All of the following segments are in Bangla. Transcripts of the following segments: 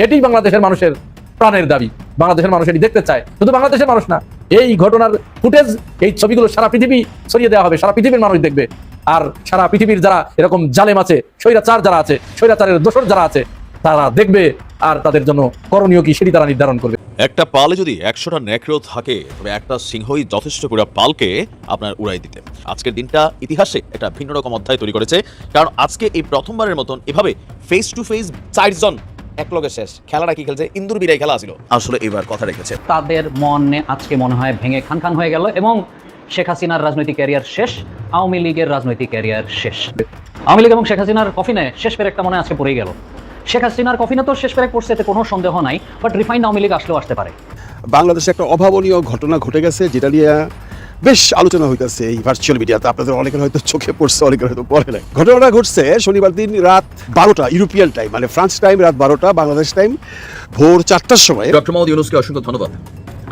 এটি বাংলাদেশের মানুষের প্রাণের দাবি। বাংলাদেশের মানুষ এটি দেখতে চায়। শুধু বাংলাদেশের মানুষ না, এই ঘটনার ফুটেজ, এই ছবিগুলো সারা পৃথিবী ছড়িয়ে দেওয়া হবে, সারা পৃথিবীর মানুষ দেখবে। আর সারা পৃথিবীর যারা এরকম জালেম আছে, স্বৈরাচার যারা আছে, স্বৈরাচারের দোষর যারা আছে, তারা দেখবে আর তাদের জন্য করণীয় কি সেটি তারা নির্ধারণ করবে। একটা পালে যদি একশোটা নেকড়েও থাকে, তবে একটা সিংহই যথেষ্ট পুরো পালকে আপনার উড়াই দিতে। আজকের দিনটা ইতিহাসে একটা ভিন্ন রকম অধ্যায় তৈরি করেছে। কারণ আজকে এই প্রথমবারের মতন এভাবে ফেস টু ফেস চারজন এক লগে শেষ। খেলাটা কি খেলছে? ইন্দুর বিরাই খেলা ছিল আসলে এবার কথা রেখেছে। তাদের মনে আজকে মনে হয় ভেঙে খান খান হয়ে গেল এবং শেখ হাসিনার রাজনৈতিক ক্যারিয়ার শেষ আওয়ামী লীগের রাজনৈতিক ক্যারিয়ার শেষ। আওয়ামী লীগ এবং শেখ হাসিনার কফিনে শেষ পেরেকটা মনে হয় আজকে পড়েই গেল। শেখ হাসিনার কফিনে তো শেষ পেরেক পড়ছে এতে কোনো সন্দেহ নাই বাট রিফাইন্ড আওয়ামী লীগ আসলেও আসতে পারে। বাংলাদেশে একটা অভাবনীয় ঘটনা ঘটে গেছে যেটা নিয়ে বেশ আলোচনা হইতেছে এই ভার্চুয়াল মিডিয়াতে আপনাদের অনেকের হয়তো চোখে পড়ছে, অনেকের হয়তো পড়ে নাই। ঘটনাটা ঘটছে শনিবার দিন রাত বারোটা ইউরোপিয়ান টাইম মানে ফ্রান্স টাইম রাত বারোটা বাংলাদেশ টাইম ভোর চারটার সময়। ডক্টর মোহাম্মদ ইউনুসকে অসংখ্য ধন্যবাদ।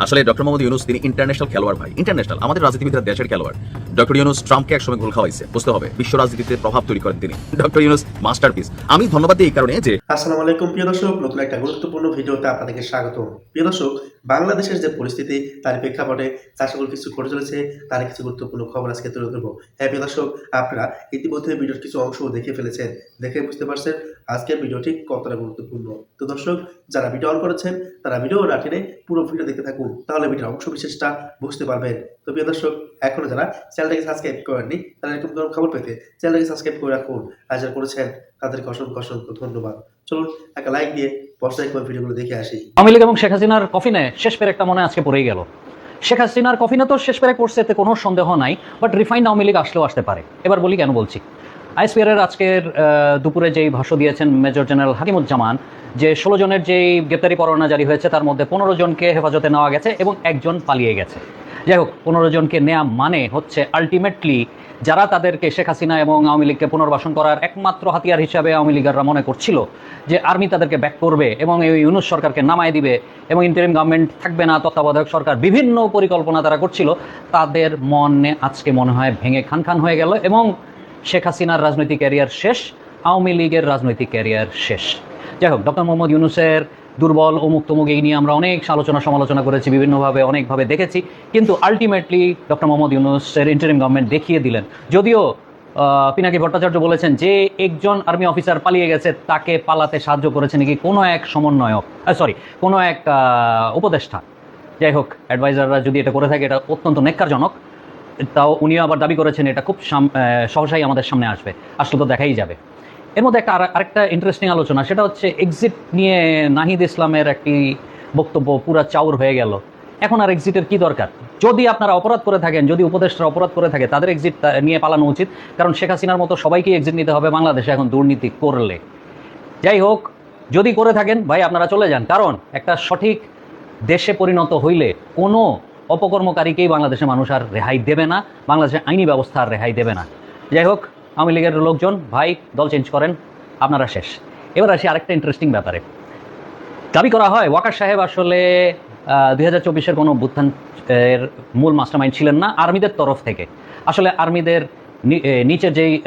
আসলে ডক্টর মোহাম্মদ ইউনুস, তিনি ইন্টারন্যাশনাল খেলোয়াড় ভাই ইন্টারন্যাশনাল আমাদের রাজনীতিবিদরা দেশের খেলোয়াড়। ডক্টর ইউনুস ট্রাম্পকে একসময় গোল খাওয়াইছে, বুঝতে হবে, বিশ্ব রাজনীতিতে প্রভাব তৈরি করেন তিনি। ডক্টর ইউনুস মাস্টারপিস আমি ধন্যবাদ দিই এই কারণে যে আসসালামু আলাইকুম, প্রিয় দর্শক, নতুন একটা গুরুত্বপূর্ণ ভিডিওতে আপনাদেরকে স্বাগত। প্রিয় দর্শক, বাংলাদেশের যে পরিস্থিতি, তার প্রেক্ষাপটে সকল কিছু ঘটে চলেছে, তার কিছু গুরুত্বপূর্ণ খবর আজকে তুলে ধরবো। হ্যাঁ প্রিয় দর্শক, আপনারা ইতিমধ্যে ভিডিওর কিছু অংশ দেখে ফেলেছেন, দেখে বুঝতে পারছেন আজকের ভিডিওটি কতটা গুরুত্বপূর্ণ। তো দর্শক যারা ভিডিও অন করেছেন, তারা ভিডিও না টেনে পুরো ভিডিও দেখতে থাকুন। তাহলে ভিডিওর অংশ বিশেষটা বুঝতে পারবেন। তো প্রিয় দর্শক, এখনও যারা চ্যানেলটাকে সাবস্ক্রাইব করেননি, তারা এরকম ধরনের খবর পেতে চ্যানেলটাকে সাবস্ক্রাইব করে রাখুন। আর যারা করেছেন, তাদেরকে অসংখ্য অসংখ্য ধন্যবাদ। চলুন, একটা লাইক দিয়ে একবার ভিডিওগুলো দেখে আসি। লীগ এবং শেখ হাসিনার কফিনে শেষ পেরেকটা মনে হয় আজকে পড়েই গেল। শেখ হাসিনার কফিনে তো শেষ পেরেক পড়ছে এতে কোনো সন্দেহ নাই বাট রিফাইন্ড আওয়ামী লীগ আসলেও আসতে পারে। এবার বলি কেন বলছি। আইএসপিআরের আজকের দুপুরে যেই ভাষ্য দিয়েছেন মেজর জেনারেল হাকিমুজ্জামান, যে ষোলো জনের যেই গ্রেপ্তারি পরোয়ানা জারি হয়েছে, তার মধ্যে পনেরো জনকে হেফাজতে নেওয়া গেছে এবং একজন পালিয়ে গেছে। যাই হোক, পনেরো জনকে নেওয়া মানে হচ্ছে আলটিমেটলি যারা তাদেরকে শেখ হাসিনা এবং আওয়ামী লীগকে পুনর্বাসন করার একমাত্র হাতিয়ার হিসাবে আওয়ামী লীগাররা মনে করছিল যে আর্মি তাদেরকে ব্যাক করবে এবং এই ইউনুস সরকারকে নামায় দিবে এবং ইন্টারিম গভর্নমেন্ট থাকবে না, তত্ত্বাবধায়ক সরকার বিভিন্ন পরিকল্পনা তারা করছিল, তাদের মনে আজকে মনে হয় ভেঙে খান খান হয়ে গেল এবং শেখ হাসিনার রাজনৈতিক ক্যারিয়ার শেষ, আওয়ামী লীগের রাজনৈতিক ক্যারিয়ার শেষ। যাই হোক, ডক্টর মোহাম্মদ ইউনুসের দুর্বল অমুক তমুক এই নিয়ে আমরা অনেক আলোচনা সমালোচনা করেছি, বিভিন্নভাবে, অনেকভাবে দেখেছি। কিন্তু আলটিমেটলি ডক্টর মোহাম্মদ ইউনুসের ইন্টারিম গভর্নমেন্ট দেখিয়ে দিলেন। যদিও পিনাকি ভট্টাচার্য বলেছেন যে একজন আর্মি অফিসার পালিয়ে গেছে, তাকে পালাতে সাহায্য করেছে নাকি কোনো এক সমন্বয়ক সরি কোনো এক উপদেষ্টা। যাই হোক অ্যাডভাইজাররা যদি এটা করে থাকে, এটা অত্যন্ত নেককারজনক। তাও উনিও আবার দাবি করেছেন এটা খুব সহসাই আমাদের সামনে আসবে। আসলে তো দেখাই যাবে। এর মধ্যে একটা আর- আরেকটা ইন্টারেস্টিং আলোচনা, সেটা হচ্ছে এক্সিট নিয়ে নাহিদ ইসলামের একটি বক্তব্য, পুরা চাউর হয়ে গেল। এখন আর এক্সিটের কি দরকার? যদি আপনারা অপরাধ করে থাকেন, যদি উপদেষ্টা অপরাধ করে থাকে, তাদের এক্সিট নিয়ে পালানো উচিত। কারণ শেখ হাসিনার মতো সবাইকে এক্সিট নিতে হবে বাংলাদেশে এখন দুর্নীতি করলে। যাই হোক, যদি করে থাকেন, ভাই আপনারা চলে যান। কারণ একটা সঠিক দেশে পরিণত হইলে কোনো অপকর্মকারীকেই বাংলাদেশের মানুষ আর রেহাই দেবে না বাংলাদেশের আইনি ব্যবস্থা আর রেহাই দেবে না। যাই হোক আওয়ামী লীগের লোকজন ভাই দল চেঞ্জ করেন আপনারা শেষ। এবার আসি আরেকটা ইন্টারেস্টিং ব্যাপারে। দাবি করা হয় ওয়াকার সাহেব আসলে দুই হাজার চব্বিশের কোনো অভ্যুত্থান এর মূল মাস্টারমাইন্ড ছিলেন না আর্মিদের তরফ থেকে। আসলে আর্মিদের নি- এ, নিচের যেই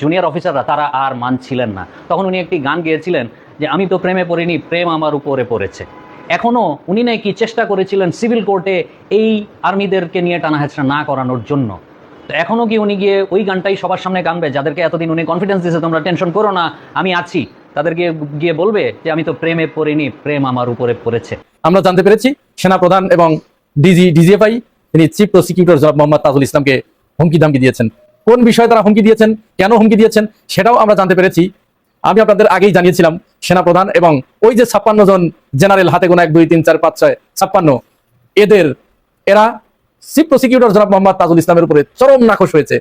জুনিয়র অফিসাররা তারা আর মানছিলেন না। তখন উনি একটি গান গেয়েছিলেন যে আমি তো প্রেমে পড়িনি প্রেম আমার উপরে পড়েছে। এখনও উনি নাকি চেষ্টা করেছিলেন সিভিল কোর্টে এই আর্মিদেরকে নিয়ে টানা না করানোর জন্য। তো এখনও কি উনি গিয়ে ওই গানটাই সবার সামনে গানবে, যাদেরকে এতদিন উনি কনফিডেন্স দিয়েছে, তোমরা টেনশন করো না, আমি আছি। তাদেরকে গিয়ে বলবে যে, আমি তো প্রেমে পড়িনি, প্রেম আমার উপরে পড়েছে। আমরা জানতে পেরেছি, সেনাপ্রধান এবং ডিজি, ডিজিএফআই, তিনি চিফ প্রসিকিউটর জনাব মোহাম্মদ তাজুল ইসলামকে হুমকি দামকি দিয়েছেন। কোন বিষয়ে তারা হুমকি দিয়েছেন, কেন হুমকি দিয়েছেন, সেটাও আমরা জানতে পেরেছি। আমি আপনাদের আগেই জানিয়েছিলাম, সেনাপ্রধান এবং ওই যে ছাপ্পান্ন জন জেনারেল হাতে গোনা এক, দুই, তিন, চার, পাঁচ, ছয়, ছাপ্পান্ন, এদের, এরা চিফ প্রসিকিউটর জনাব মোহাম্মদ তাজুল ইসলামের উপরে চরম নাকশ হয়েছে।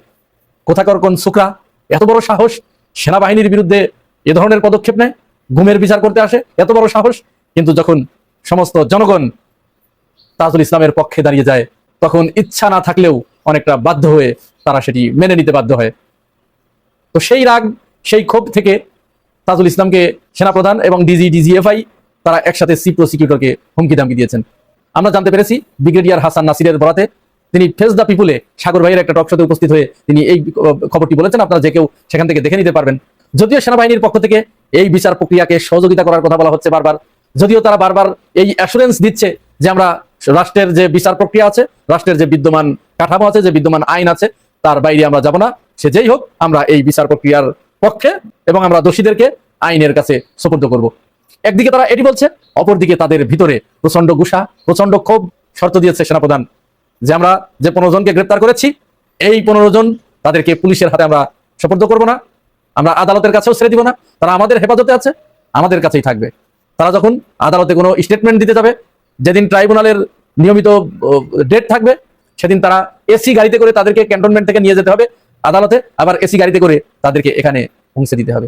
কোথাকার কোন সুকরা এত বড় সাহস? সেনাবাহিনীর বিরুদ্ধে এ ধরনের পদক্ষেপ নেয়? ঘুমের বিচার করতে আসে? এত বড় সাহস? কিন্তু যখন সমস্ত জনগণ তাজুল ইসলামের পক্ষে দাঁড়িয়ে যায়, তখন ইচ্ছা না থাকলেও অনেকটা বাধ্য হয়ে তারা সেটি মেনে নিতে বাধ্য হয়। তো সেই রাগ, সেই ক্ষোভ থেকে তাজুল ইসলামকে সেনাপ্রধান এবং ডিজি, ডিজিএফআই, তারা একসাথে সি প্রসিকিউটরকে হুমকি দামকি দিয়েছেন। আমরা জানতে পেরেছি ব্রিগেডিয়ার হাসান নাসিরের বরাতে তিনি ফেস দ্য পিপুলে সাগর ভাইয়ের একটা টকশোতে উপস্থিত হয়ে তিনি এই খবরটি বলেছেন। আপনারা যে কেউ সেখান থেকে দেখে নিতে পারবেন। যদিও সেনাবাহিনীর পক্ষ থেকে এই বিচার প্রক্রিয়াকে সহযোগিতা করার কথা বলা হচ্ছে বারবার, যদিও তারা বারবার এই অ্যাসুরেন্স দিচ্ছে যে আমরা রাষ্ট্রের যে বিচার প্রক্রিয়া আছে, রাষ্ট্রের যে বিদ্যমান কাঠামো আছে, যে বিদ্যমান আইন আছে, তার বাইরে আমরা যাব না। সে যেই হোক, আমরা এই বিচার প্রক্রিয়ার পক্ষে এবং আমরা দোষীদেরকে আইনের কাছে সোপর্দ করব। একদিকে তারা এটি বলছে, অপরদিকে তাদের ভিতরে প্রচণ্ড গুসা প্রচণ্ড ক্ষোভ শর্ত দিয়েছে সেনাপ্রধান, যে আমরা যে পনেরো জনকে গ্রেপ্তার করেছি, এই পনেরো জন তাদেরকে পুলিশের হাতে আমরা সোপর্দ করব না, আমরা আদালতের কাছেও ছেড়ে দিব না, তারা আমাদের হেফাজতে আছে, আমাদের কাছেই থাকবে। তারা যখন আদালতে কোনো স্টেটমেন্ট দিতে যাবে, যেদিন ট্রাইব্যুনালের নিয়মিত ডেট থাকবে, সেদিন তারা এসি গাড়িতে করে তাদেরকে ক্যান্টনমেন্ট থেকে নিয়ে যেতে হবে আদালতে আবার এসি গাড়িতে করে তাদেরকে এখানে পৌঁছে দিতে হবে।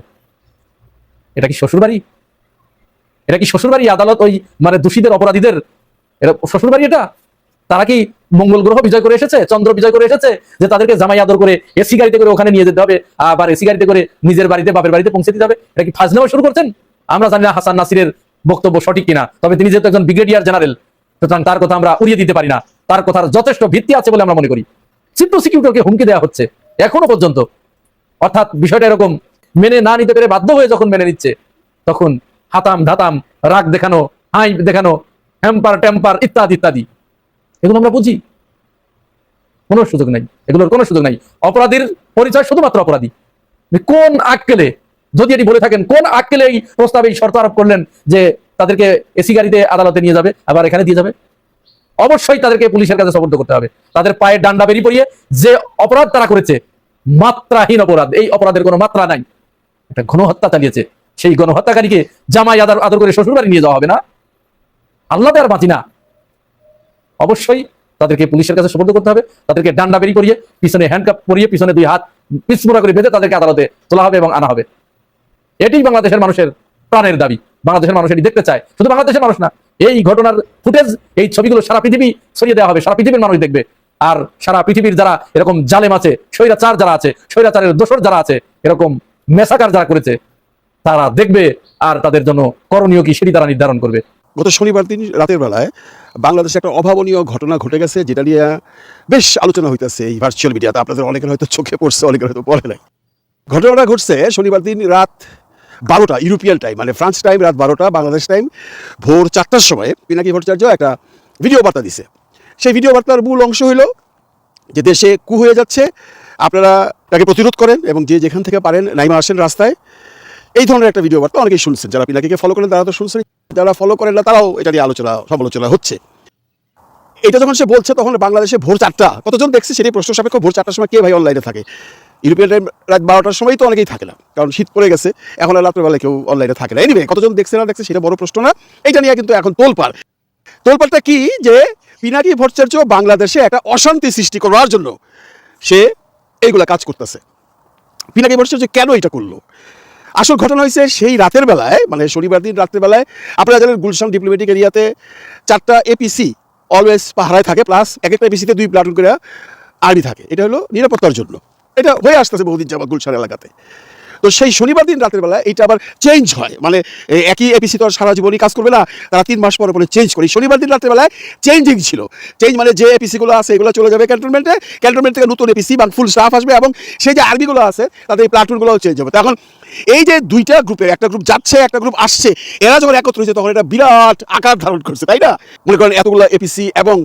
এটা কি শ্বশুরবাড়ি? এটা কি শ্বশুরবাড়ি? আদালত ওই মানে দোষীদের, অপরাধীদের এটা শ্বশুরবাড়ি এটা? তারা কি মঙ্গল গ্রহ বিজয় করে এসেছে? চন্দ্র বিজয় করে এসেছে? যে তাদেরকে জামাই আদর করে এসি গাড়িতে করে ওখানে নিয়ে যেতে হবে, আবার এসি গাড়িতে করে নিজের বাড়িতে, বাপের বাড়িতে পৌঁছে দিতে হবে। এটা কি ফাজ নেওয়া শুরু করছেন? আমরা জানি না হাসান নাসিরের বক্তব্য সঠিক কিনা, তবে তিনি যেহেতু একজন ব্রিগেডিয়ার জেনারেল, সুতরাং তার কথা আমরা উড়িয়ে দিতে পারি না। তার কথার যথেষ্ট ভিত্তি আছে বলে আমরা মনে করি। চিফ প্রসিকিউটরকে হুমকি দেওয়া হচ্ছে। এখনও পর্যন্ত। অর্থাৎ বিষয়টা এরকম, মেনে না নিতে পেরে বাধ্য হয়ে যখন মেনে নিচ্ছে, তখন হাতাম ধাতাম, রাগ দেখানো, হাই দেখানো, হ্যাম্পার, ট্যাম্পার ইত্যাদি ইত্যাদি। এগুলো আমরা বুঝি। কোনো সুযোগ নাই। এগুলোর কোনো সুযোগ নাই। অপরাধীর পরিচয় শুধুমাত্র অপরাধী। কোন আক্কেলে, যদি এটি বলে থাকেন, কোন আক্কেলে এই প্রস্তাবে এই শর্ত আরোপ করলেন যে তাদেরকে এসি গাড়িতে আদালতে নিয়ে যাবে, আবার এখানে দিয়ে যাবে? অবশ্যই তাদেরকে পুলিশের কাছে সবর্দ করতে হবে। তাদের পায়ে ডান্ডা বেরিয়ে পড়িয়ে যে অপরাধ তারা করেছে মাত্রাহীন অপরাধ। এই অপরাধের কোনো মাত্রা নাই। একটা গণহত্যা চালিয়েছে। সেই গণহত্যাকারীকে জামাই আদর আদর করে শ্বশুর বাড়ি নিয়ে যাওয়া হবে না? আল্লাহ আর বাঁচি না। অবশ্যই তাদেরকে পুলিশের কাছে সুপর্দ করতে হবে। তাদেরকে ডান্ডা বেরি করিয়ে পিছনে হ্যান্ডকাপ করিয়ে পিছনে দুই হাত পিছমোড়া করে বেঁধে তাদেরকে আদালতে তোলা হবে এবং আনা হবে। এটি বাংলাদেশের মানুষের প্রাণের দাবি। বাংলাদেশের মানুষ এটি দেখতে চায়। শুধু বাংলাদেশের মানুষ না, এই ঘটনার ফুটেজ এই ছবিগুলো সারা পৃথিবী ছড়িয়ে দেওয়া হবে। সারা পৃথিবীর মানুষ দেখবে। আর সারা পৃথিবীর যারা এরকম জালেম আছে, স্বৈরাচার যারা আছে, স্বৈরাচারের দোষর যারা আছে, এরকম মেসাকার যারা করেছে, তারা দেখবে আর তাদের জন্য করণীয় কি সেটি তারা নির্ধারণ করবে। গত শনিবার দিন রাতের বেলায় বাংলাদেশে একটা অভাবনীয় ঘটনা ঘটে গেছে, যেটা নিয়ে বেশ আলোচনা হইতেছে এই ভার্চুয়াল মিডিয়াতে আপনাদের অনেকের হয়তো চোখে পড়ছে, অনেকের হয়তো পড়ে নাই। ঘটনাটা ঘটছে শনিবার দিন রাত বারোটা, ইউরোপিয়ান টাইম মানে ফ্রান্স টাইম রাত বারোটা, বাংলাদেশ টাইম ভোর চারটার সময় পিনাকি ভট্টাচার্য একটা ভিডিও বার্তা দিছে। সেই ভিডিও বার্তার মূল অংশ হইল যে দেশে কু হয়ে যাচ্ছে, আপনারা তাকে প্রতিরোধ করেন এবং যে যেখান থেকে পারেন নাইমা আসেন রাস্তায়। এই ধরনের একটা ভিডিও বার্তা অনেকেই শুনছেন। যারা পিনাকিকে ফলো করেন, তারা তো শুনছেন যারা ফলো করেন না, তারাও এটা নিয়ে আলোচনা, সমালোচনা হচ্ছে। এটা যখন সে বলছে, তখন বাংলাদেশে ভোর চারটা, কতজন দেখছে সেটি প্রশ্ন সাপেক্ষ। ভোর চারটার সময় কে ভাই অনলাইনে থাকে? ইউরোপিয়ান টাইম রাত বারোটার সময় তো অনেকেই থাকে না, কারণ শীত পড়ে গেছে। এখন আর রাত্রেবেলা কেউ অনলাইনে থাকে না। এনিবে কতজন দেখছে না দেখছে সেটা বড় প্রশ্ন না। এটা নিয়ে কিন্তু এখন তোলপাড়। তোলপাড়টা কি? যে পিনাকি ভট্টাচার্য বাংলাদেশে একটা অশান্তি সৃষ্টি করার জন্য সে এইগুলা কাজ করতেছে। পিনাকি ভট্টাচার্য কেন এটা করল? আসল ঘটনা হয়েছে সেই রাতের বেলায় মানে শনিবার দিন রাতের বেলায়, আপনারা জানেন গুলশান ডিপ্লোমেটিক এরিয়াতে চারটা এপিসি অলওয়েজ পাহারায় থাকে প্লাস এক একটা এপিসিতে দুই প্লাটুন করে আর্মি থাকে। এটা হলো নিরাপত্তার জন্য। এটা হয়ে আসতেছে বহুদিন যাবৎ গুলশান এলাকাতে। তো সেই শনিবার দিন রাতের বেলা এটা আবার চেঞ্জ হয়। মানে একই এপিসি তো আর সারা জীবনই কাজ করবে না, তারা তিন মাস পরে পরে চেঞ্জ করে। শনিবার দিন রাতের বেলায় চেঞ্জিং ছিল। চেঞ্জ মানে যে এপিসিগুলো আছে, এগুলো চলে যাবে ক্যান্টনমেন্টে ক্যান্টনমেন্ট থেকে নতুন এপিসি বা ফুল স্টাফ আসবে এবং সেই যে আর্মিগুলো আছে তাদের এই প্লাটুনগুলোও চেঞ্জ হবে। তো এখন এই যে দুইটা গ্রুপের, একটা গ্রুপ যাচ্ছে, একটা গ্রুপ আসছে, এরা যখন একত্র হয়েছে তখন এটা বিরাট আকার ধারণ করছে, তাই না? মনে করেন এতগুলো এপিসি এবং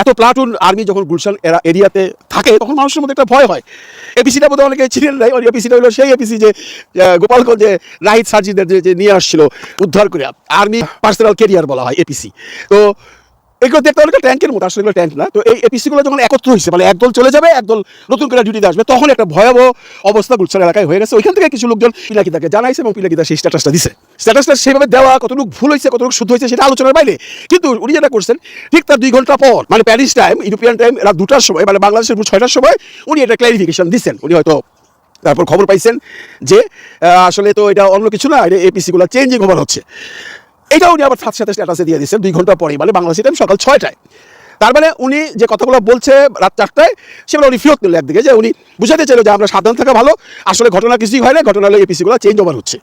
এত প্লাটুন আর্মি যখন গুলশান এরা এরিয়াতে থাকে, তখন মানুষের মধ্যে একটা ভয় হয়। এপিসিটা বোধহয় অনেকে চিনেন নাই, ওই এপিসিটা হলো সেই এপিসি যে গোপালগঞ্জে নাহিদ সার্জিদের যে নিয়ে আসছিল, উদ্ধার করে আর্মি পার্সোনাল কেরিয়ার বলা হয় এপিসি তো এগুলো দেখতে অনেকটা ট্যাঙ্কের মতো, আসলে এগুলো ট্যাঙ্ক না। তো এই এপিসিগুলো যখন একত্র হয়েছে মানে একদল চলে যাবে, একদল নতুন করে ডিউটিতে আসবে, তখন একটা ভয়াবহ অবস্থা গুলশান এলাকায় হয়ে গেছে। ওইখান থেকে কিছু লোকজন পিলাকিতাকে জানাইছে এবং পিলাকিতা সেই স্ট্যাটাসটা দিছে। স্ট্যাটাসটা সেভাবে দেওয়া কতটুকু ভুল হয়েছে, কতটুকু শুদ্ধ হয়েছে সেটা আলোচনার বাইরে। কিন্তু উনি যেটা করছেন, ঠিক তার দুই ঘণ্টা পর মানে প্যারিস টাইম ইউরোপিয়ান টাইম রাত দুটার সময় মানে বাংলাদেশের ছয়টার সময় উনি একটা ক্লারিফিকেশন দিচ্ছেন উনি হয়তো তারপর খবর পাইছেন যে আসলে তো এটা অন্য কিছু না, এটা এপিসিগুলো চেঞ্জিং ওভার হচ্ছে। এটা উনি আবার সাথে সাথে স্ট্যাটাসে দিয়ে দিয়েছেন, দুই ঘণ্টা পরে মানে বাংলাদেশের টাইম সকাল ছয়টায়। তার মানে উনি যে কথাগুলো বলছে রাত চারটায়, সেগুলো উনি ফিরত নিল একদিকে, যে উনি বুঝাতে চাইল যে আমরা সাবধান থাকা ভালো, আসলে ঘটনা কিছুই হয় না ঘটনা হলো এপিসিগুলো চেঞ্জ ওভার হচ্ছে।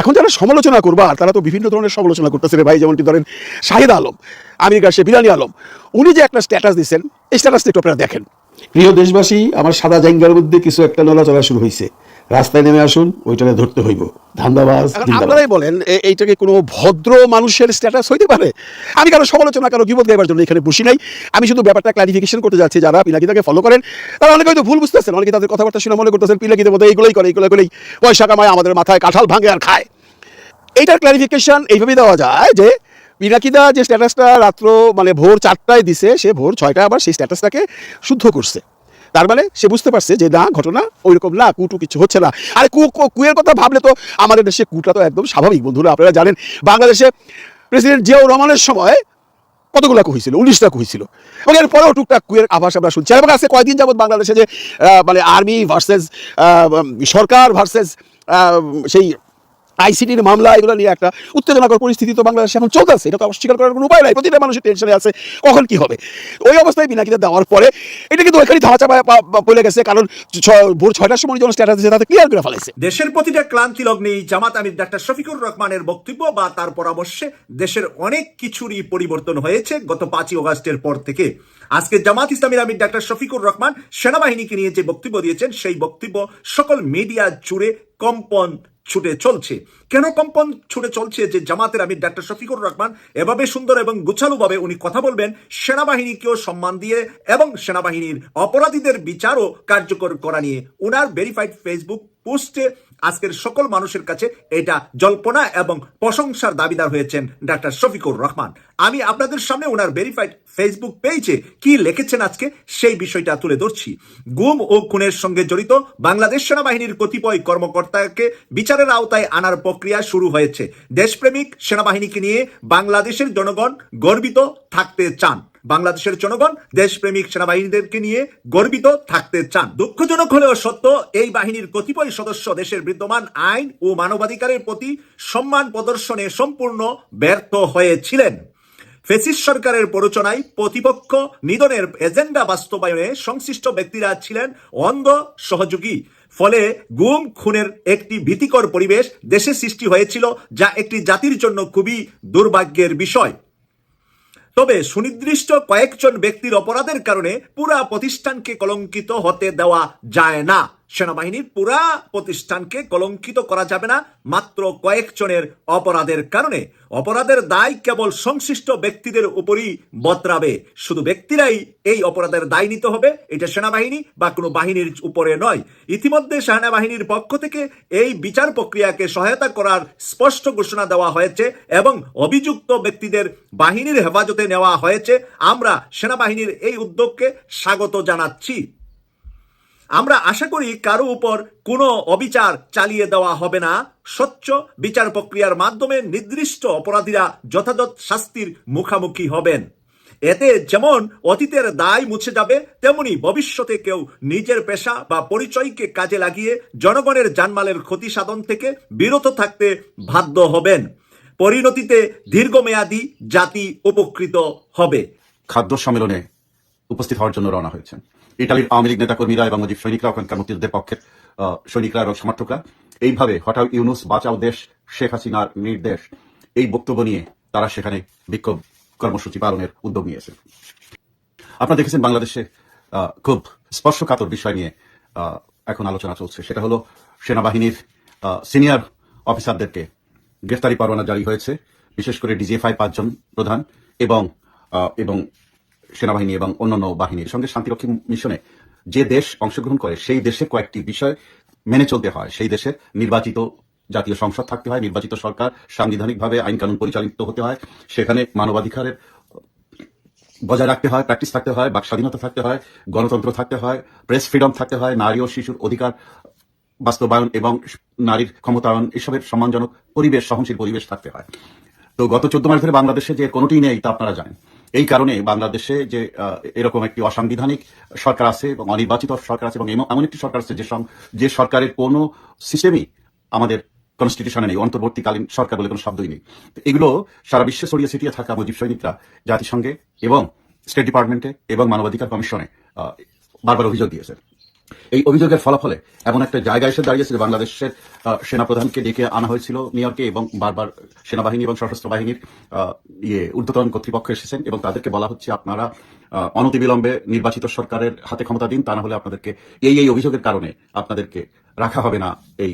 এখন যারা সমালোচনা করবার তারা তো বিভিন্ন ধরনের সমালোচনা করতেছে ভাই, যেমনটি ধরেন শাহিদ আলম, আমির সে বিরানি আলম, উনি যে একটা স্ট্যাটাস দিচ্ছেন এই স্ট্যাটাসটা একটু আপনারা দেখেন। প্রিয় দেশবাসী, আমার সাদা জাঙ্গার মধ্যে কিছু একটা নড়াচড়া শুরু হয়েছে রাস্তায় নেমে আসুন ওইটাকে ধরতে হইব। ধান্দাবাজ আপনারাই বলেন এইটাকে কোনো ভদ্র মানুষের স্ট্যাটাস হইতে পারে? আমি কারও সমালোচনা কারও বিপদ গাইবার জন্য এখানে বসি নাই। আমি শুধু ব্যাপারটা ক্লারিফিকেশন করতে যাচ্ছি যারা পিনাকিদাকে ফলো করেন তারা অনেকে হয়তো ভুল বুঝতেছেন অনেকে তাদের কথাবার্তা শুনে মনে করতেছেন পিনাকিদের মধ্যে এইগুলোই করে এইগুলো করেই পয়সা কামায় আমাদের মাথায় কাঁঠাল ভাঙে আর খায়। এইটার ক্লারিফিকেশন এইভাবেই দেওয়া যায় যে পিনাকিদা যে স্ট্যাটাসটা রাত্র মানে ভোর চারটায় দিছে সে ভোর ছয়টায় আবার সেই স্ট্যাটাসটাকে শুদ্ধ করছে। তার মানে সে বুঝতে পারছে যে না, ঘটনা ওইরকম না, কুটু কিছু হচ্ছে না। আরে কু কুয়ের কথা ভাবলে তো আমাদের দেশে কুটা তো একদম স্বাভাবিক, বন্ধুরা, আপনারা জানেন, বাংলাদেশে প্রেসিডেন্ট জিয়াউর রহমানের সময় কতগুলো কু হয়েছিল? উনিশটা কু হয়েছিল। এবং এরপরেও টুকটাক কুয়ের আভাস আমরা শুনছি। এবং আজকে কয়েকদিন যাবত বাংলাদেশে যে মানে আর্মি ভার্সেস সরকার ভার্সেস সেই আইসিটির মামলা, এগুলো নিয়ে একটা উত্তেজনাকর পরিস্থিতি তো বাংলাদেশে এখন চলতেছে। এটা তো অস্বীকার করার কোনো উপায় নাই। প্রতিটা মানুষের টেনশনে আছে, কখন কি হবে? ওই অবস্থায় বিনাকিতে দেওয়ার পরে এটা কিন্তু ওইখানে ধামাচাপা পড়ে গেছে, কারণ ভোর ছয়টার সময় যখন স্ট্যাটাস দিয়েছে, তাতে ক্লিয়ার করে ফেলাইছে দেশের প্রতিটা ক্লান্তি লগ্নেই জামাত আমির ডাক্তার শফিকুর রহমানের বক্তব্য বা তার পরামর্শে দেশের অনেক কিছুরই পরিবর্তন হয়েছে গত পাঁচই অগাস্টের পর থেকে। আজকে জামাত ইসলামীর আমির ডাক্তার শফিকুর রহমান সেনাবাহিনীকে নিয়ে যে বক্তব্য দিয়েছেন, সেই বক্তব্য সকল মিডিয়া জুড়ে কম্পন ছুটে চলছে। কেন কম্পন ছুটে চলছে যে জামাতের আমির ডাক্তার শফিকুর রহমান এভাবে সুন্দর এবং গুছালুভাবে উনি কথা বলবেন, সেনাবাহিনীকেও সম্মান দিয়ে এবং সেনাবাহিনীর অপরাধীদের বিচারও কার্যকর করা নিয়ে উনার ভেরিফাইড ফেসবুক পোস্টে আজকের সকল মানুষের কাছে এটা জল্পনা এবং প্রশংসার দাবিদার হয়েছেন ডাক্তার শফিকুর রহমান। আমি আপনাদের সামনে ওনার ভেরিফাইড ফেসবুক পেজে কি লিখেছেন আজকে সেই বিষয়টা তুলে ধরছি। গুম ও খুনের সঙ্গে জড়িত বাংলাদেশ সেনাবাহিনীর কতিপয় কর্মকর্তাকে বিচারের আওতায় আনার প্রক্রিয়া শুরু হয়েছে। দেশপ্রেমিক সেনাবাহিনীকে নিয়ে বাংলাদেশের জনগণ গর্বিত থাকতে চান। বাংলাদেশের জনগণ দেশপ্রেমিক সেনাবাহিনীদেরকে নিয়ে গর্বিত থাকতে চান। দুঃখজনক হলেও সত্য, এই বাহিনীর কতিপয় সদস্য দেশের বিদ্যমান আইন ও মানবাধিকারের প্রতি সম্মান প্রদর্শনে সম্পূর্ণ ব্যর্থ হয়েছিলেন। ফেসিস সরকারের প্ররোচনায় প্রতিপক্ষ নিধনের এজেন্ডা বাস্তবায়নে সংশ্লিষ্ট ব্যক্তিরা ছিলেন অন্ধ সহযোগী। ফলে গুম, খুনের একটি ভীতিকর পরিবেশ দেশে সৃষ্টি হয়েছিল, যা একটি জাতির জন্য খুবই দুর্ভাগ্যের বিষয়। তবে সুনির্দিষ্ট কয়েকজন ব্যক্তির অপরাধের কারণে পুরা প্রতিষ্ঠানকে কলঙ্কিত হতে দেওয়া যায় না। সেনাবাহিনীর পুরা প্রতিষ্ঠানকে কলঙ্কিত করা যাবে না মাত্র কয়েকজনের অপরাধের কারণে। অপরাধের দায় কেবল সংশ্লিষ্ট ব্যক্তিদের উপরই বতরাবে শুধু ব্যক্তিরাই এই অপরাধের দায় নিতে হবে, এটা সেনাবাহিনী বা কোনো বাহিনীর উপরে নয়। ইতিমধ্যে সেনাবাহিনীর পক্ষ থেকে এই বিচার প্রক্রিয়াকে সহায়তা করার স্পষ্ট ঘোষণা দেওয়া হয়েছে এবং অভিযুক্ত ব্যক্তিদের বাহিনীর হেফাজতে নেওয়া হয়েছে। আমরা সেনাবাহিনীর এই উদ্যোগকে স্বাগত জানাচ্ছি। আমরা আশা করি কারও উপর কোনো অবিচার চালিয়ে দেওয়া হবে না। স্বচ্ছ বিচার প্রক্রিয়ার মাধ্যমে নির্দিষ্ট অপরাধীরা যথাযথ শাস্তির মুখামুখি হবেন। এতে যেমন অতীতের দায় মুছে যাবে, তেমনি ভবিষ্যতে কেউ নিজের পেশা বা পরিচয়কে কাজে লাগিয়ে জনগণের জানমালের ক্ষতি সাধন থেকে বিরত থাকতে বাধ্য হবেন। পরিণতিতে দীর্ঘমেয়াদী জাতি উপকৃত হবে। খাদ্য সম্মেলনে উপস্থিত হওয়ার জন্য রওনা হয়েছেন। ইটালির আওয়ামী লীগ নেতাকর্মীরা এবং মুজিব সৈনিকরা ওখানকার মুক্তিযুদ্ধের পক্ষের সৈনিকরা এবং সমর্থকরা। এইভাবে হঠাৎ ইউনুস বাঁচাও দেশ, শেখ হাসিনার নির্দেশ, এই বক্তব্য নিয়ে তারা সেখানে বিক্ষোভ কর্মসূচি পালনের উদ্যোগ নিয়েছে। আপনারা দেখেছেন বাংলাদেশে খুব স্পর্শকাতর বিষয় নিয়ে এখন আলোচনা চলছে। সেটা হলো সেনাবাহিনীর সিনিয়র অফিসারদেরকে গ্রেফতারি পরোয়ানা জারি হয়েছে, বিশেষ করে ডিজিএফআই পাঁচজন প্রধান এবং এবং সেনাবাহিনী এবং অন্যান্য বাহিনীর সঙ্গে শান্তিরক্ষী মিশনে যে দেশ অংশগ্রহণ করে, সেই দেশে কয়েকটি বিষয় মেনে চলতে হয়। সেই দেশের নির্বাচিত জাতীয় সংসদ থাকতে হয়, নির্বাচিত সরকার, সাংবিধানিকভাবে আইন কানুন পরিচালিত হতে হয়, সেখানে মানবাধিকারের বজায় রাখতে হয়, প্র্যাকটিস থাকতে হয়, বাক স্বাধীনতা থাকতে হয়, গণতন্ত্র থাকতে হয়, প্রেস ফ্রিডম থাকতে হয়, নারী ও শিশুর অধিকার বাস্তবায়ন এবং নারীর ক্ষমতায়ন, এসবের সম্মানজনক পরিবেশ, সহনশীল পরিবেশ থাকতে হয়। তো গত চোদ্দ মাস ধরে বাংলাদেশে যে কোনোটি নেই তা আপনারা জানেন। এই কারণে বাংলাদেশে যে এরকম একটি অসাংবিধানিক সরকার আছে এবং অনির্বাচিত সরকার আছে এবং এমন- একটি সরকার আছে যে যে সরকারের কোনো সিস্টেমই আমাদের কনস্টিটিউশনে নেই, অন্তর্বর্তীকালীন সরকার বলে কোনো শব্দই নেই। এগুলো সারা বিশ্বে ছড়িয়ে ছিটিয়ে থাকা মুজিব সৈনিকরা জাতিসংঘে এবং স্টেট ডিপার্টমেন্টে এবং মানবাধিকার কমিশনে বারবার অভিযোগ দিয়েছে এই অভিযোগের ফলাফলে এমন একটা জায়গায় এসে দাঁড়িয়েছে বাংলাদেশের সেনাপ্রধানকে ডেকে আনা হয়েছিল নিউ ইয়র্কে এবং বারবার সেনাবাহিনী এবং সশস্ত্র বাহিনীর ইয়ে ঊর্ধ্বতন কর্তৃপক্ষ এসেছেন এবং তাদেরকে বলা হচ্ছে আপনারা অনতিবিলম্বে নির্বাচিত সরকারের হাতে ক্ষমতা দিন, তা না হলে আপনাদেরকে এই এই অভিযোগের কারণে আপনাদেরকে রাখা হবে না এই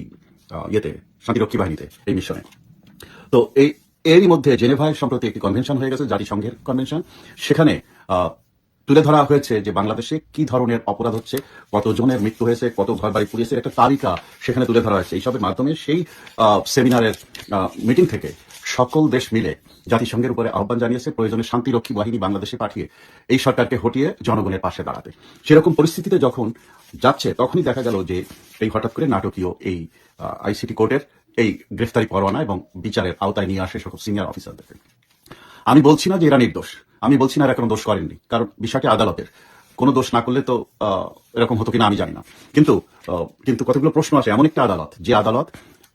ইয়েতে, শান্তিরক্ষী বাহিনীতে, এই মিশনে। তো এই, এরই মধ্যে জেনেভায় সম্প্রতি একটি কনভেনশন হয়ে গেছে, জাতিসংঘের কনভেনশন। সেখানে তুলে ধরা হয়েছে যে বাংলাদেশে কি ধরনের অপরাধ হচ্ছে কত জনের মৃত্যু হয়েছে, কত ঘর বাড়ি পুড়িয়েছে, একটা তালিকা সেখানে তুলে ধরা হয়েছে। এইসবের মাধ্যমে সেই সেমিনারের মিটিং থেকে সকল দেশ মিলে জাতিসংঘের উপরে আহ্বান জানিয়েছে, প্রয়োজনে শান্তিরক্ষী বাহিনী বাংলাদেশে পাঠিয়ে এই সরকারকে হটিয়ে জনগণের পাশে দাঁড়াতে। সেরকম পরিস্থিতিতে যখন যাচ্ছে, তখনই দেখা গেল যে এই হঠাৎ করে নাটকীয় এই আইসিটি কোর্টের এই গ্রেফতারি পরোয়ানা এবং বিচারের আওতায় নিয়ে আসে সকল সিনিয়র অফিসারদেরকে। আমি বলছি না যে এরা নির্দোষ। আমি বলছি না এরা কোনো দোষ করেননি, কারণ বিষয়টি আদালতের। কোনো দোষ না করলে তো এরকম হতো কিনা আমি জানি না। কিন্তু কিন্তু কতগুলো প্রশ্ন আসে, এমন একটা আদালত, যে আদালত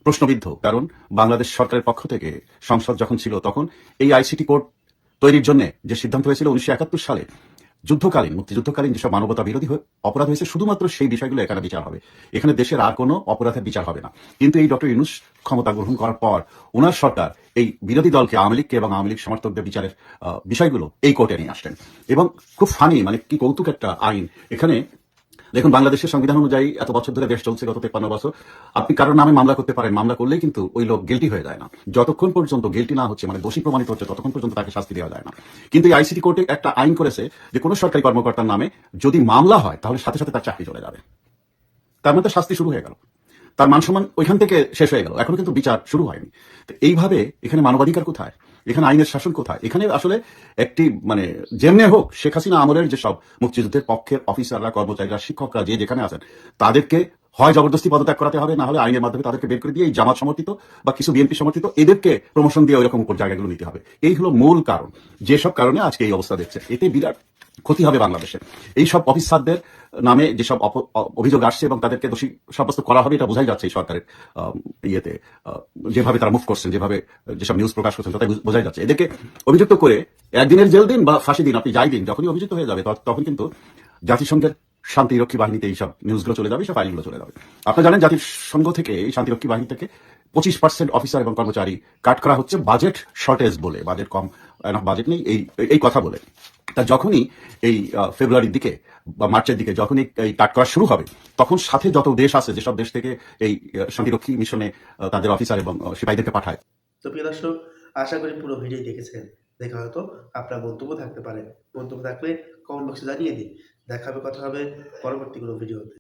প্রশ্নবিদ্ধ, কারণ বাংলাদেশ সরকারের পক্ষ থেকে সংসদ যখন ছিল তখন এই আইসিটি কোর্ট তৈরির জন্য যে সিদ্ধান্ত হয়েছিল উনিশশো একাত্তর সালে যুদ্ধকালীন, মুক্তিযুদ্ধকালীন যেসব মানবতা বিরোধী অপরাধ হয়েছে, শুধুমাত্র সেই বিষয়গুলো এখানে বিচার হবে। এখানে দেশের আর কোনো অপরাধের বিচার হবে না। কিন্তু এই ডক্টর ইউনুস ক্ষমতা গ্রহণ করার পর ওনার সরকার এই বিরোধী দলকে, আওয়ামী লীগকে এবং আওয়ামী লীগ সমর্থকদের বিচারের বিষয়গুলো এই কোর্টে নিয়ে আসলেন। এবং খুব ফানি মানে কি কৌতুক একটা আইন। এখানে দেখুন, বাংলাদেশের সংবিধান অনুযায়ী এত বছর ধরে দেশ চলছে গত তেপান্ন বছর। আপনি কারোর নামে মামলা করতে পারেন, মামলা করলেই কিন্তু ওই লোক গিলটি হয়ে যায় না। যতক্ষণ পর্যন্ত গিলটি না হচ্ছে মানে দোষী প্রমাণিত হচ্ছে, ততক্ষণ পর্যন্ত তাকে শাস্তি দেওয়া যায় না। কিন্তু এই আইসিটি কোর্টে একটা আইন করেছে যে কোনো সরকারি কর্মকর্তার নামে যদি মামলা হয়, তাহলে সাথে সাথে তার চাকরি চলে যাবে। তার মধ্যে শাস্তি শুরু হয়ে গেল। তার মান সম্মান ওইখান থেকে শেষ হয়ে গেল। এখনও কিন্তু বিচার শুরু হয়নি। তো এইভাবে এখানে মানবাধিকার কোথায়? এখানে আইনের শাসন কোথায়? এখানে আসলে একটি মানে যেমনে হোক, শেখ হাসিনা আমলের যেসব মুক্তিযুদ্ধের পক্ষের অফিসাররা, কর্মচারীরা, শিক্ষকরা যে যেখানে আছেন, তাদেরকে হয় জবরদস্তি পদত্যাগ করাতে হবে, না হলে আইনের মাধ্যমে তাদেরকে বের করে দিয়ে এই জামাত সমর্থিত বা কিছু বিএনপি সমর্থিত এদেরকে প্রমোশন দিয়ে ওইরকম উপর জায়গাগুলো নিতে হবে। এই হলো মূল কারণ। যেসব কারণে আজকে এই অবস্থা দেখছে এতে বিরাট ক্ষতি হবে বাংলাদেশের এই সব অফিসারদের নামে যেসব অভিযোগ আসছে এবং তাদেরকে দোষী সাব্যস্ত করা হবে, এটা বোঝাই যাচ্ছে এই সরকারের ইয়েতে যেভাবে তারা মুভ করছেন, যেভাবে যেসব নিউজ প্রকাশ করছেন তাতে বোঝাই যাচ্ছে। এদেরকে অভিযুক্ত করে একদিনের জেল দিন বা ফাঁসি দিন, আপনি যাই দিন, যখনই অভিযুক্ত হয়ে যাবে তখন কিন্তু জাতিসংঘের শান্তিরক্ষী বাহিনীতে এইসব নিউজগুলো চলে যাবে সব ফাইলগুলো চলে যাবে। আপনারা জানেন জাতিসংঘ থেকে, এই শান্তিরক্ষী বাহিনী থেকে পঁচিশ পার্সেন্ট অফিসার এবং কর্মচারী কাট করা হচ্ছে বাজেট শর্টেজ বলে। বাজেট কম বাজেট নেই, এই এই কথা বলে। তা যখনই এই ফেব্রুয়ারির দিকে বা মার্চের দিকে যখনই এই কাট করা শুরু হবে, তখন সাথে যত দেশ আছে, যেসব দেশ থেকে এই শান্তিরক্ষী মিশনে তাদের অফিসার এবং সিপাহীদেরকে পাঠায়। তো প্রিয় দর্শক, আশা করি পুরো ভিডিও দেখেছেন। দেখা হয়তো আপনার মন্তব্য থাকতে পারে। মন্তব্য থাকলে কমেন্ট বক্সে জানিয়ে দিন। দেখা হবে, কথা হবে পরবর্তী কোনো ভিডিওতে